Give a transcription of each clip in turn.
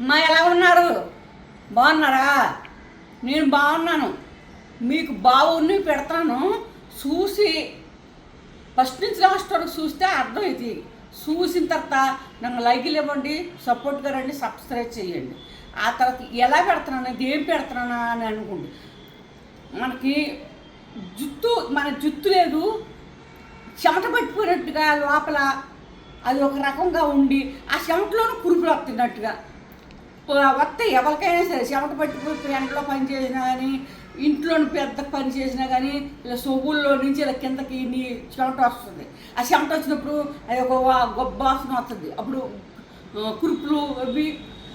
మా ఎలా ఉన్నారు? బాగున్నారా? నేను బాగున్నాను. మీకు బావుని పెడతాను. చూసి ఫస్ట్ నుంచి లాస్ట్ వరకు చూస్తే అర్థమైంది. చూసిన తర్వాత నన్ను లైకులు ఇవ్వండి సపోర్ట్గా రండి సబ్స్క్రైబ్ చేయండి. ఆ తర్వాత ఎలా పెడుతున్నాను ఏం పెడుతున్నానా అని అనుకోండి. మనకి జుట్టు మన జుట్టు లేదు. చెమట పట్టిపోయినట్టుగా లోపల అది ఒక రకంగా ఉండి ఆ చెమటలోనూ కురుపులు వస్తున్నట్టుగా. వస్తాయి ఎవరికైనా సరే చెమట పట్టిపోయి ఎండలో పనిచేసినా కానీ ఇంట్లోని పెద్ద పని చేసినా కానీ ఇలా సొగుల్లో నుంచి ఇలా కిందకి నీ చెమట వస్తుంది. ఆ చెమట వచ్చినప్పుడు అది ఒక గొప్ప వాసన వస్తుంది. అప్పుడు కురుపులు అవి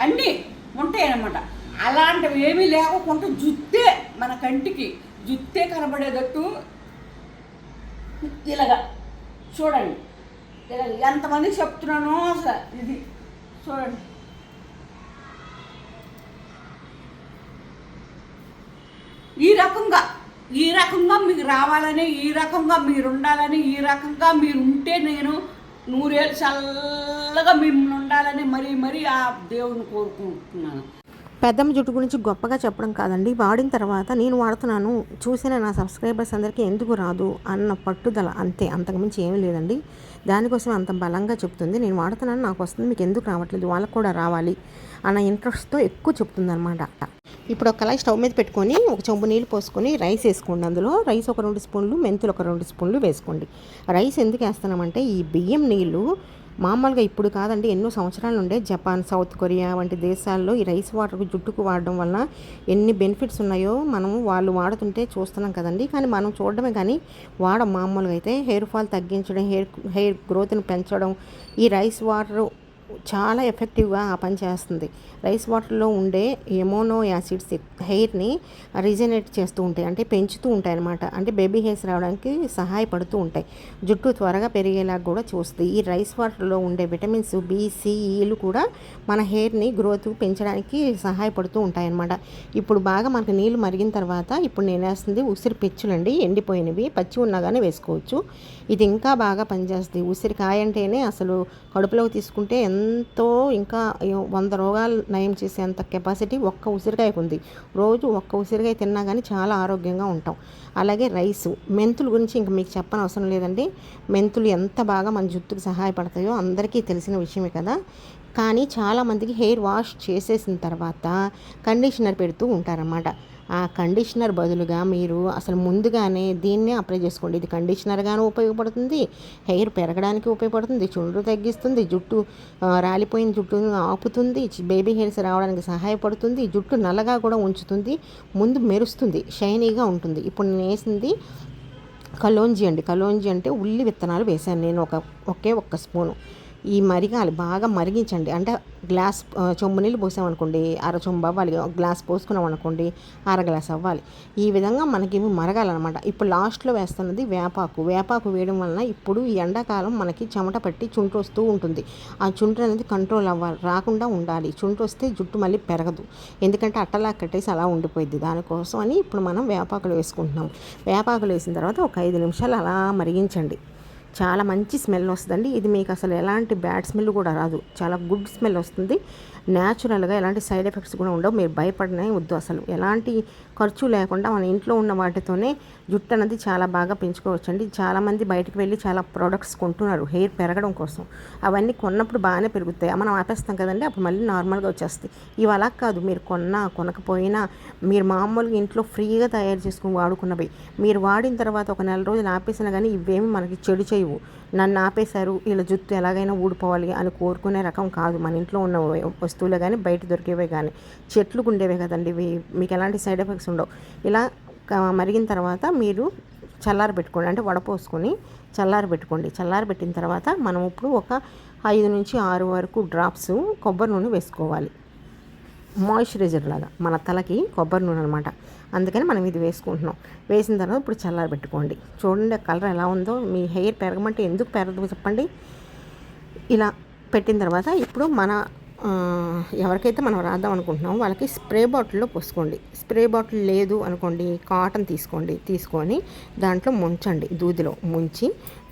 అన్నీ ఉంటాయి అన్నమాట అలాంటివి ఏమీ లేకుండా జుత్తే మన కంటికి జుత్తే కనబడేటట్టు ఇలాగా చూడండి. ఎంతమంది చెప్తున్నానో అసలు ఇది. చూడండి. ఈ రకంగా ఈ రకంగా మీకు రావాలని ఈ రకంగా మీరు ఉండాలని ఈ రకంగా మీరు ఉంటే నేను నూరేళ్ళు చల్లగా మిమ్మల్ని ఉండాలని మరీ మరీ ఆ దేవుని కోరుకుంటున్నాను. పెద్దమ్మ జుట్టు గురించి గొప్పగా చెప్పడం కాదండి. వాడిన తర్వాత నేను వాడుతున్నాను. చూసిన నా సబ్స్క్రైబర్స్ అందరికీ ఎందుకు రాదు అన్న పట్టుదల అంతే. అంతకుమించి ఏమీ లేదండి. దానికోసం అంత బలంగా చెప్తుంది. నేను వాడుతున్నాను నాకు వస్తుంది మీకు ఎందుకు రావట్లేదు వాళ్ళకు కూడా రావాలి అన్న ఇంట్రెస్ట్తో ఎక్కువ చెప్తుంది అనమాట ఇప్పుడు ఒక కళాయి స్టవ్ మీద పెట్టుకొని ఒక చెంబు నీళ్ళు పోసుకొని రైస్ వేసుకోండి అందులో. రైస్ ఒక రెండు స్పూన్లు మెంతులు ఒక రెండు స్పూన్లు వేసుకోండి. రైస్ ఎందుకు వేస్తున్నామంటే ఈ బియ్యం నీళ్ళు మామూలుగా ఇప్పుడు కాదండి ఎన్నో సంవత్సరాల నుండే జపాన్ సౌత్ కొరియా వంటి దేశాల్లో ఈ రైస్ వాటర్ జుట్టుకు వాడడం వల్ల ఎన్ని బెనిఫిట్స్ ఉన్నాయో మనం వాళ్ళు వాడుతుంటే చూస్తున్నాం కదండి. కానీ మనం చూడడమే కానీ వాడం మామూలుగా అయితే హెయిర్ ఫాల్ తగ్గించడం హెయిర్ హెయిర్ గ్రోత్ని పెంచడం ఈ రైస్ వాటర్ చాలా ఎఫెక్టివ్గా ఆ పని చేస్తుంది. రైస్ వాటర్లో ఉండే ఎమోనో యాసిడ్స్ హెయిర్ని రీజనరేట్ చేస్తూ ఉంటాయి. అంటే పెంచుతూ ఉంటాయి అనమాట అంటే బేబీ హెయిర్స్ రావడానికి సహాయపడుతూ ఉంటాయి. జుట్టు త్వరగా పెరిగేలా కూడా చూస్తుంది. ఈ రైస్ వాటర్లో ఉండే విటమిన్స్ బి కూడా మన హెయిర్ని గ్రోత్ పెంచడానికి సహాయపడుతూ ఉంటాయి అనమాట ఇప్పుడు బాగా మనకు నీళ్ళు మరిగిన తర్వాత ఇప్పుడు నేను వేస్తుంది ఉసిరి పెచ్చులండి. ఎండిపోయినవి పచ్చి ఉన్నా కానీ వేసుకోవచ్చు. ఇది ఇంకా బాగా పనిచేస్తుంది. ఉసిరికాయ అంటేనే అసలు కడుపులోకి తీసుకుంటే ఎంతో ఇంకా వంద రోగాలు నయం చేసేంత కెపాసిటీ ఒక్క ఉసిరికాయకు ఉంది. రోజు ఒక్క ఉసిరికాయ తిన్నా కానీ చాలా ఆరోగ్యంగా ఉంటాం. అలాగే రైసు మెంతులు గురించి ఇంక మీకు చెప్పని అవసరం లేదండి. మెంతులు ఎంత బాగా మన జుట్టుకు సహాయపడతాయో అందరికీ తెలిసిన విషయమే కదా. కానీ చాలామందికి హెయిర్ వాష్ చేసేసిన తర్వాత కండిషనర్ పెడుతూ ఉంటారన్నమాట. ఆ కండిషనర్ బదులుగా మీరు అసలు ముందుగానే దీన్నే అప్లై చేసుకోండి. ఇది కండిషనర్గాను ఉపయోగపడుతుంది హెయిర్ పెరగడానికి ఉపయోగపడుతుంది చుండ్రు తగ్గిస్తుంది జుట్టు రాలిపోయిన జుట్టును ఆపుతుంది బేబీ హెయిర్స్ రావడానికి సహాయపడుతుంది జుట్టు నల్లగా కూడా ఉంచుతుంది ముందు మెరుస్తుంది షైనీగా ఉంటుంది. ఇప్పుడు నేను వేసింది కలోంజి అండి. కలోంజీ అంటే ఉల్లి విత్తనాలు వేశాను నేను ఒక ఒకే ఒక్క స్పూను. ఈ మరిగాలి బాగా మరిగించండి. అంటే గ్లాస్ చెంబు నీళ్ళు పోసామనుకోండి అర చెంబు అవ్వాలి ఒక గ్లాస్ పోసుకున్నాం అనుకోండి అర గ్లాస్ అవ్వాలి. ఈ విధంగా మనకి ఇవి మరగాలన్నమాట. ఇప్పుడు లాస్ట్లో వేస్తున్నది వేపాకు. వేపాకు వేయడం వలన ఇప్పుడు ఈ ఎండాకాలం మనకి చెమట పట్టి చుంటు వస్తూ ఉంటుంది. ఆ చుంటు అనేది కంట్రోల్ అవ్వాలి రాకుండా ఉండాలి. చుంటు వస్తే జుట్టు మళ్ళీ పెరగదు. ఎందుకంటే అట్టలా కట్టేసి అలా ఉండిపోయింది దానికోసం అని ఇప్పుడు మనం వేపాకులు వేసుకుంటున్నాం. వేపాకులు వేసిన తర్వాత ఒక ఐదు నిమిషాలు అలా మరిగించండి. చాలా మంచి స్మెల్ వస్తుందండి. ఇది మీకు అసలు ఎలాంటి బ్యాడ్ స్మెల్ కూడా రాదు. చాలా గుడ్ స్మెల్ వస్తుంది. న్యాచురల్గా ఎలాంటి సైడ్ ఎఫెక్ట్స్ కూడా ఉండవు. మీరు భయపడనే వద్దు అసలు. ఎలాంటి ఖర్చు లేకుండా మన ఇంట్లో ఉన్న వాటితోనే జుట్టు అనేది చాలా బాగా పెంచుకోవచ్చు అండి చాలామంది బయటకు వెళ్ళి చాలా ప్రోడక్ట్స్ కొంటున్నారు. హెయిర్ పెరగడం కోసం. అవన్నీ కొన్నప్పుడు బాగానే పెరుగుతాయి. మనం ఆపేస్తాం కదండి. అప్పుడు మళ్ళీ నార్మల్గా వచ్చేస్తాయి. ఇవి అలా కాదు. మీరు కొన్నా కొనకపోయినా మీరు మామూలుగా ఇంట్లో ఫ్రీగా తయారు చేసుకుని వాడుకున్నవి. మీరు వాడిన తర్వాత ఒక నెల రోజులు ఆపేసినా కానీ ఇవేమి మనకి చెడు చేయవు. నన్ను ఆపేశారు. ఇలా జుట్టు ఎలాగైనా ఊడిపోవాలి అని కోరుకునే రకం కాదు. మన ఇంట్లో ఉన్న వస్తువులే కానీ బయట దొరికేవే కానీ చెట్లు ఉండేవే కదండి ఇవి. మీకు ఎలాంటి సైడ్ ఎఫెక్ట్స్ ఉండవు. ఇలా మరిగిన తర్వాత మీరు చల్లారి పెట్టుకోండి. అంటే వడపోసుకొని చల్లారి పెట్టుకోండి. చల్లారి పెట్టిన తర్వాత మనం ఇప్పుడు ఒక ఐదు నుంచి ఆరు వరకు డ్రాప్స్ కొబ్బరి నూనె వేసుకోవాలి. మాయిశ్చరైజర్ లాగా మన తలకి కొబ్బరి నూనె అనమాట అందుకని మనం ఇది వేసుకుంటున్నాం. వేసిన తర్వాత ఇప్పుడు చల్లారి పెట్టుకోండి. చూడండి కలర్ ఎలా ఉందో. మీ హెయిర్ పెరగమంటే ఎందుకు పెరగదు చెప్పండి? ఇలా పెట్టిన తర్వాత ఇప్పుడు మన ఎవరికైతే మనం రాద్దాం అనుకుంటున్నామో వాళ్ళకి స్ప్రే బాటిల్లో పోసుకోండి. స్ప్రే బాటిల్ లేదు అనుకోండి కాటన్ తీసుకోండి తీసుకొని దాంట్లో ముంచండి దూదిలో ముంచి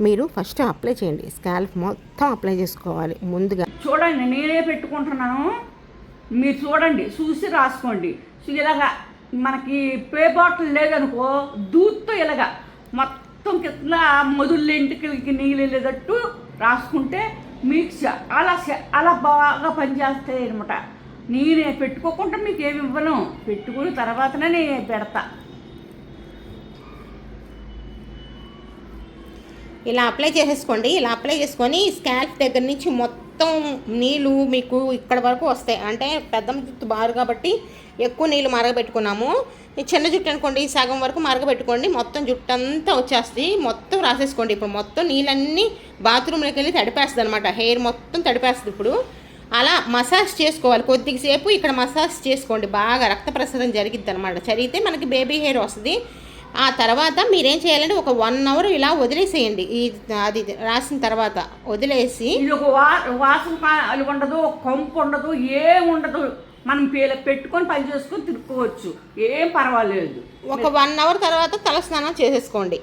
మీరు ఫస్ట్ అప్లై చేయండి. స్కాల్ప్ మొత్తం అప్లై చేసుకోవాలి ముందుగా. చూడండి నేనే పెట్టుకుంటున్నాను. మీరు చూడండి చూసి రాసుకోండి. ఇలాగా మనకి పే బాటిల్ లేదనుకో దూత్తో ఇలాగా మొత్తం కింద మొదుళ్ళ నీళ్ళు వెళ్ళేటట్టు రాసుకుంటే మీకు చాలా అలా బాగా పనిచేస్తాయి అనమాట నేనే పెట్టుకోకుండా మీకు ఏమి ఇవ్వను. పెట్టుకుని తర్వాతనే నేను పెడతా. ఇలా అప్లై చేసేసుకోండి. ఇలా అప్లై చేసుకొని స్కాల్ప్ దగ్గర నుంచి మొత్తం మొత్తం నీళ్ళు మీకు ఇక్కడ వరకు వస్తాయి. అంటే పెద్ద జుట్టు బారు కాబట్టి ఎక్కువ నీళ్ళు మరగబెట్టుకున్నాము. ఈ చిన్న జుట్టు అనుకోండి సగం వరకు మరగబెట్టుకోండి. మొత్తం జుట్టు అంతా వచ్చేస్తుంది. మొత్తం రాసేసుకోండి. ఇప్పుడు మొత్తం నీళ్ళన్నీ బాత్రూంలోకి వెళ్ళి తడిపేస్తుంది అనమాట హెయిర్ మొత్తం తడిపేస్తుంది ఇప్పుడు. అలా మసాజ్ చేసుకోవాలి. కొద్దిసేపు ఇక్కడ మసాజ్ చేసుకోండి. బాగా రక్త ప్రసాదం జరిగిద్ది అనమాట జరిగితే మనకి బేబీ హెయిర్ వస్తుంది. ఆ తర్వాత మీరేం చేయాలంటే ఒక వన్ అవర్ ఇలా వదిలేసేయండి. ఈ అది రాసిన తర్వాత వదిలేసి ఇది ఒక వాసన ఉండదు ఒక కొంపు ఉండదు ఏం ఉండదు. మనం పీల పెట్టుకొని పని చేసుకొని తిరుక్కోవచ్చు. ఏం పర్వాలేదు. ఒక వన్ అవర్ తర్వాత తలస్నానం చేసేసుకోండి.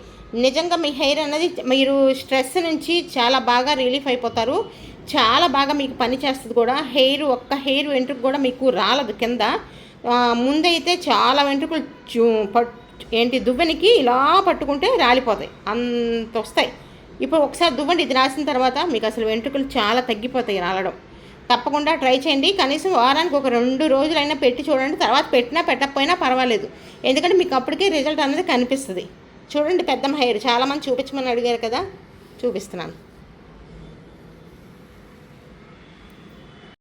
నిజంగా మీ హెయిర్ అనేది మీరు స్ట్రెస్ నుంచి చాలా బాగా రిలీఫ్ అయిపోతారు. చాలా బాగా మీకు పని చేస్తుంది కూడా. హెయిర్ ఒక్క హెయిర్ వెంట్రుకు కూడా మీకు రాలదు కింద. ముందైతే చాలా వెంట్రుకలు ఏంటి దువ్వెనికి ఇలా పట్టుకుంటే రాలిపోతాయి. అంత వస్తాయి. ఇప్పుడు ఒకసారి దువ్వండి ఇది రాసిన తర్వాత మీకు అసలు వెంట్రుకలు చాలా తగ్గిపోతాయి రాలడం. తప్పకుండా ట్రై చేయండి. కనీసం వారానికి ఒక రెండు రోజులైనా పెట్టి చూడండి. తర్వాత పెట్టినా పెట్టకపోయినా పర్వాలేదు. ఎందుకంటే మీకు అప్పటికే రిజల్ట్ అనేది కనిపిస్తుంది. చూడండి పెద్దమ్మ హెయిర్. చాలామంది చూపించమని అడిగారు కదా. చూపిస్తున్నాను.